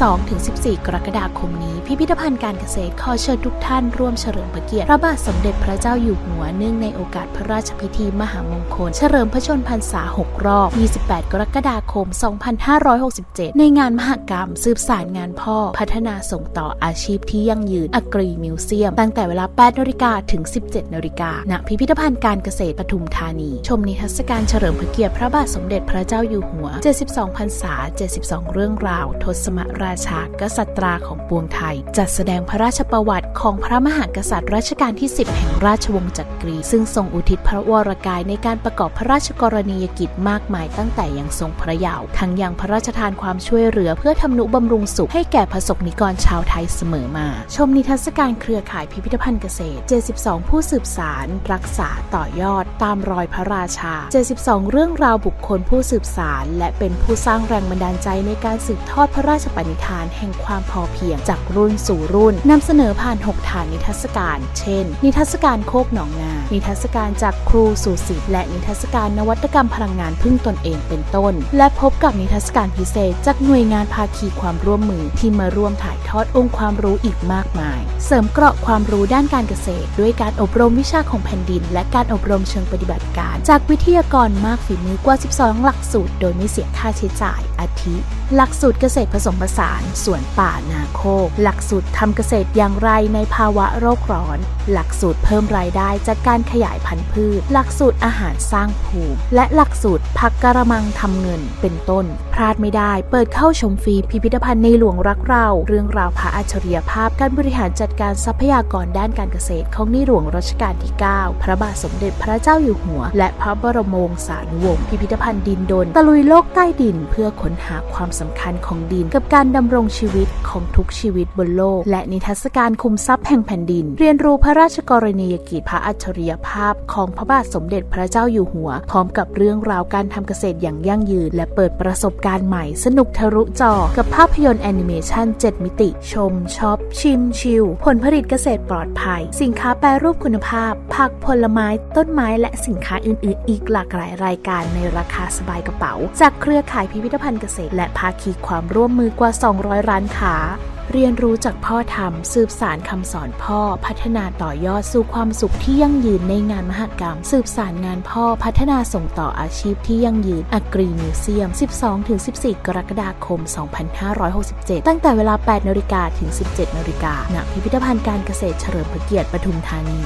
12-14 กรกฎาคมนี้ พิพิธภัณฑ์การเกษตรขอเชิญทุกท่านร่วมเฉลิมพระเกียรติพระบาทสมเด็จพระเจ้าอยู่หัวเนื่องในโอกาสพระราชพิธีมหามงคล เฉลิมพระชนพรรษา 6 รอบ 28 กรกฎาคม 2567 ในงานมหกรรม สืบสารงานพ่อ พัฒนาส่งต่ออาชีพที่ยั่งยืนอักรีมิวเซียม ตั้งแต่เวลา 8นาฬิกาถึง 17นาฬิกาณพิพิธภัณฑ์การเกษตรปทุมธานี ชมนิทรรศการเฉลิมพระเกียรติพระบาทสมเด็จพระเจ้าอยู่หัว 72 พรรษา 72 เรื่องราว ทศมราชากษัตราของปวงไทย จัดแสดงพระราชประวัติของพระมหากษัตริย์รัชกาลที่ 10 แห่งราชวงศ์จักรี ซึ่งทรงอุทิศพระวรกายในการประกอบพระราชกรณียกิจมากมายตั้งแต่ยังทรงพระเยาว์ทั้งยังพระราชทานความช่วยเหลือเพื่อทำนุบำรุงสุขให้แก่ประสบนิกรชาวไทยเสมอมา ชมนิทรรศการเครือข่ายพิพิธภัณฑ์เกษตร 72 ผู้สืบสาร รักษาต่อยอด ตามรอยพระราชา 72 เรื่องราวบุคคลผู้สืบสาร และเป็นผู้สร้างแรงบันดาลใจในการสืบทอดพระราชปณิธานแห่งความพอเพียงจากรุ่นสู่รุ่นนำเสนอผ่าน 6 ฐานนิทรรศการ เช่น นิทรรศการโคกหนองนา นิทรรศการจากครูสู่ศิษย์และนิทรรศการนวัตกรรมพลังงานพึ่งตนเองเป็นต้น และพบกับนิทรรศการพิเศษ จากหน่วยงานภาคีความร่วมมือที่มาร่วมถ่ายทอดองค์ความรู้อีกมากมาย เสริมเกราะความรู้ด้านการเกษตร ด้วยการอบรมวิชาของแผ่นดิน และการอบรมเชิงปฏิบัติการ จากวิทยากรมากฝีมือกว่า 12 หลักสูตร โดยไม่เสียค่าใช้จ่าย อาทิ หลักสูตรเกษตรผสมผสานสวนป่านาโคก หลักสูตรทำเกษตรอย่างไรในภาวะโรคร้อน หลักสูตรเพิ่มรายได้จากการขยายพันธุ์พืช หลักสูตรอาหารสร้างภูมิ และหลักสูตรพักกระมังทำเงินเป็นต้น พลาดไม่ได้ เปิดเข้าชมฟรีพิพิธภัณฑ์ในหลวงรักเรา เรื่องราวพระอัจฉริยภาพการบริหารจัดการทรัพยากรด้านการเกษตรของในหลวงรัชกาลที่ 9 พระบาทสมเด็จพระเจ้าอยู่หัว และพระบรมวงศานุวงศ์พิพิธภัณฑ์ดินดนตะลุยโลกใต้ดินเพื่อค้นหาความสำคัญของดินกับการดำรงชีวิตของทุกชีวิตบนโลก และนิทรรศการคุมทรัพย์แห่งแผ่นดิน เรียนรู้พระราชกรณียกิจพระอัจฉริยภาพ ของพระบาทสมเด็จพระเจ้าอยู่หัว พร้อมกับเรื่องราวการทำเกษตรอย่างยั่งยืน และเปิดประสบการณ์ใหม่สนุกทะลุจอ กับภาพยนตร์แอนิเมชัน7 มิติ ชมช็อป ชิมชิลผลผลิตเกษตรปลอดภัย สินค้าแปรรูปคุณภาพ ผักผลไม้ ต้นไม้และสินค้าอื่น ๆ อีกหลากหลายรายการในราคาสบายกระเป๋า จากเครือข่ายพิพิธภัณฑ์เกษตร และภาคีความร่วมมือกว่า200 ร้านค้า เรียนรู้จากพ่อทำสืบสารคำสอนพ่อพัฒนาต่อยอดสู่ความสุขที่ยั่งยืนในงานมหกรรม สืบสารงานพ่อพัฒนาส่งต่ออาชีพที่ยั่งยืนอักรีมิวเซียม 12-14 กรกฎาคม 2567 ตั้งแต่เวลา 8นาฬิกาถึง 17นาฬิกาณพิพิธภัณฑ์การเกษตรเฉลิมพระเกียรติปทุมธานี